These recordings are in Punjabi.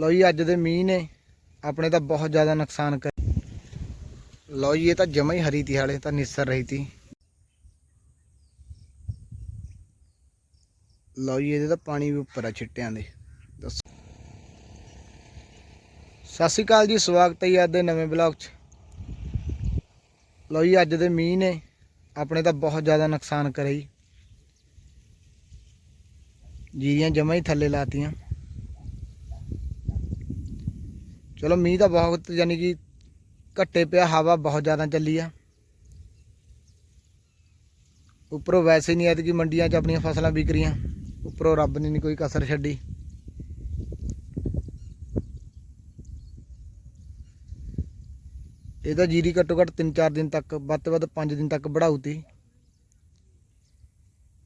ਲਓ ਜੀ, ਅੱਜ ਦੇ ਮੀਂਹ ਨੇ ਆਪਣੇ ਤਾਂ ਬਹੁਤ ਜ਼ਿਆਦਾ ਨੁਕਸਾਨ ਕਰ। ਲਓ ਜੀ, ਇਹ ਤਾਂ ਜਮਾ ਹੀ ਹਰੀ ਤੀ ਹਾਲੇ ਤਾਂ ਨਿਸਰ ਰਹੀ ਤੀ। ਲਓ ਜੀ, ਇਹਦੇ ਤਾਂ ਪਾਣੀ ਵੀ ਉੱਪਰ ਆ ਛਿੱਟਿਆਂ ਦੇ। ਦੱਸੋ। ਸਤਿ ਸ਼੍ਰੀ ਅਕਾਲ ਜੀ, ਸਵਾਗਤ ਹੈ ਜੀ ਅੱਜ ਦੇ ਨਵੇਂ ਬਲੌਗ 'ਚ। ਲਓ ਜੀ, ਅੱਜ ਦੇ ਮੀਂਹ ਨੇ ਆਪਣੇ ਤਾਂ ਬਹੁਤ ਜ਼ਿਆਦਾ ਨੁਕਸਾਨ ਕਰਿਆ ਜੀ। ਜੀਰੀਆਂ ਜਮਾ ਹੀ ਥੱਲੇ ਲਾਤੀਆਂ। ਚਲੋ ਮੀਂਹ ਤਾਂ ਬਹੁਤ, ਯਾਨੀ ਕਿ ਘੱਟੇ ਪਿਆ, ਹਵਾ ਬਹੁਤ ਜ਼ਿਆਦਾ ਚੱਲੀ ਆ। ਉੱਪਰੋਂ ਵੈਸੇ ਨਹੀਂ ਐਤਕੀ ਮੰਡੀਆਂ 'ਚ ਆਪਣੀਆਂ ਫਸਲਾਂ ਵਿਕ ਰਹੀਆਂ। ਉੱਪਰੋਂ ਰੱਬ ਨੇ ਨਹੀਂ ਕੋਈ ਕਸਰ ਛੱਡੀ। ਇਹ ਤਾਂ ਜੀਰੀ ਘੱਟੋ ਘੱਟ 3-4 ਦਿਨ ਤੱਕ, ਵੱਧ ਤੋਂ ਵੱਧ 5 ਦਿਨ ਤੱਕ ਬੜਾਉਤੀ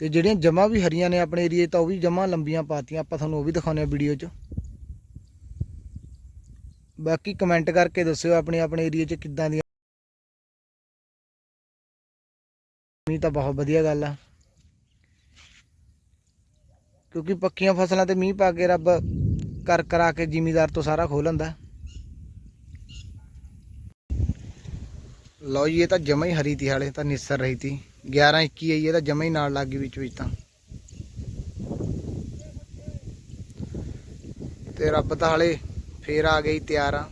ਤੇ ਜਿਹੜੀਆਂ ਜਮਾ ਵੀ ਹਰੀਆਂ ਨੇ ਆਪਣੇ ਏਰੀਏ ਤਾਂ ਉਹ ਵੀ ਜਮਾ ਲੰਬੀਆਂ ਪਾਤੀਆਂ, ਆਪਾਂ ਤੁਹਾਨੂੰ ਉਹ ਵੀ ਦਿਖਾਉਂਦੇ ਆ ਵੀਡੀਓ 'ਚ। ਬਾਕੀ ਕਮੈਂਟ ਕਰਕੇ ਦੱਸਿਓ ਆਪਣੇ ਆਪਣੇ ਏਰੀਏ 'ਚ ਕਿੱਦਾਂ ਦੀਆਂ ਮੀਂਹ ਤਾਂ ਬਹੁਤ ਵਧੀਆ ਗੱਲ ਆ। ਕਿਉਂਕਿ ਪੱਕੀਆਂ ਫਸਲਾਂ ਤੇ ਮੀਂਹ ਪਾ ਕੇ ਰੱਬ ਕਰ ਕਰਾ ਕੇ ਜ਼ਿਮੀਦਾਰ ਤੋਂ ਸਾਰਾ ਖੋਹ ਲੈਂਦਾ। ਲਓ ਜੀ, ਇਹ ਤਾਂ ਜਮਾ ਹੀ ਹਰੀ ਤੀ ਹਾਲੇ ਤਾਂ ਨਿਸਰ ਰਹੀ ਤੀ। 11 21 ਆਈ, ਇਹ ਤਾਂ ਜਮਾ ਹੀ ਨਾਲ ਲੱਗ ਗਈ ਵਿੱਚ ਵਿੱਚ ਤਾਂ। ਤੇ ਰੱਬ ਤਾਂ ਹਾਲੇ ਫੇਰ ਆ ਗਈ ਤਿਆਰ। ਆ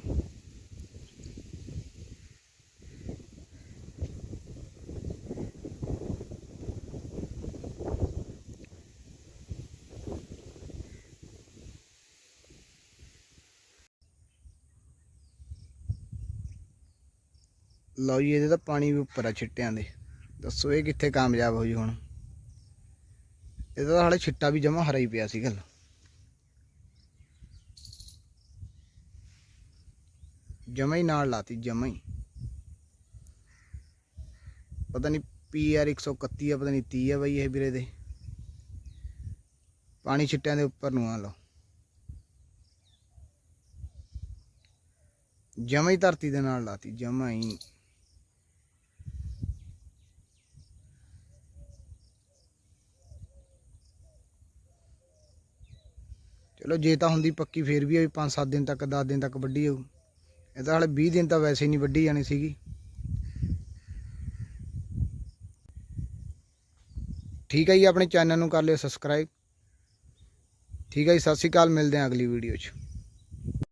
ਲਓ ਜੀ, ਇਹਦੇ ਤਾਂ ਪਾਣੀ ਵੀ ਉੱਪਰ ਆ ਛਿੱਟਿਆਂ ਦੇ। ਦੱਸੋ ਇਹ ਕਿੱਥੇ ਕਾਮਯਾਬ ਹੋਈ ਹੁਣ? ਇਹਦਾ ਤਾਂ ਹਾਲੇ ਛਿੱਟਾ ਵੀ ਜਮਾ ਹਰਾ ਹੀ ਪਿਆ ਸੀ ਗੱਲ ਜਮਾ ਹੀ ਨਾਲ ਲਾਤੀ ਜਮਾ ਹੀ ਪਤਾ ਨਹੀਂ ਪੀਆਰ 131 ਆ, ਪਤਾ ਨਹੀਂ 30 ਆ ਬਈ ਇਹ ਵੀਰੇ ਦੇ। ਪਾਣੀ ਛਿੱਟਿਆਂ ਦੇ ਉੱਪਰ ਨੂੰ ਆ ਲਓ। ਜਮਾ ਹੀ ਧਰਤੀ ਦੇ ਨਾਲ ਲਾਤੀ ਜਮਾ ਹੀ ਚਲੋ ਜੇ ਤਾਂ ਹੁੰਦੀ ਪੱਕੀ, ਫੇਰ ਵੀ 5-7 ਦਿਨ ਤੱਕ 10 ਦਿਨ ਤੱਕ ਵੱਢੀ ਜਾਊ ਇਹ ਤਾਂ ਹਾਲੇ 20 ਦਿਨ ਤਾਂ ਵੈਸੇ ਹੀ ਨਹੀਂ ਵੱਢੀ ਜਾਣੀ ਸੀਗੀ। ਠੀਕ ਹੈ ਜੀ, ਆਪਣੇ ਚੈਨਲ ਨੂੰ ਕਰ ਲਿਓ ਸਬਸਕ੍ਰਾਈਬ ਠੀਕ ਹੈ ਜੀ, ਸਤਿ ਸ਼੍ਰੀ ਅਕਾਲ, ਮਿਲਦੇ ਹਾਂ ਅਗਲੀ ਵੀਡੀਓ 'ਚ।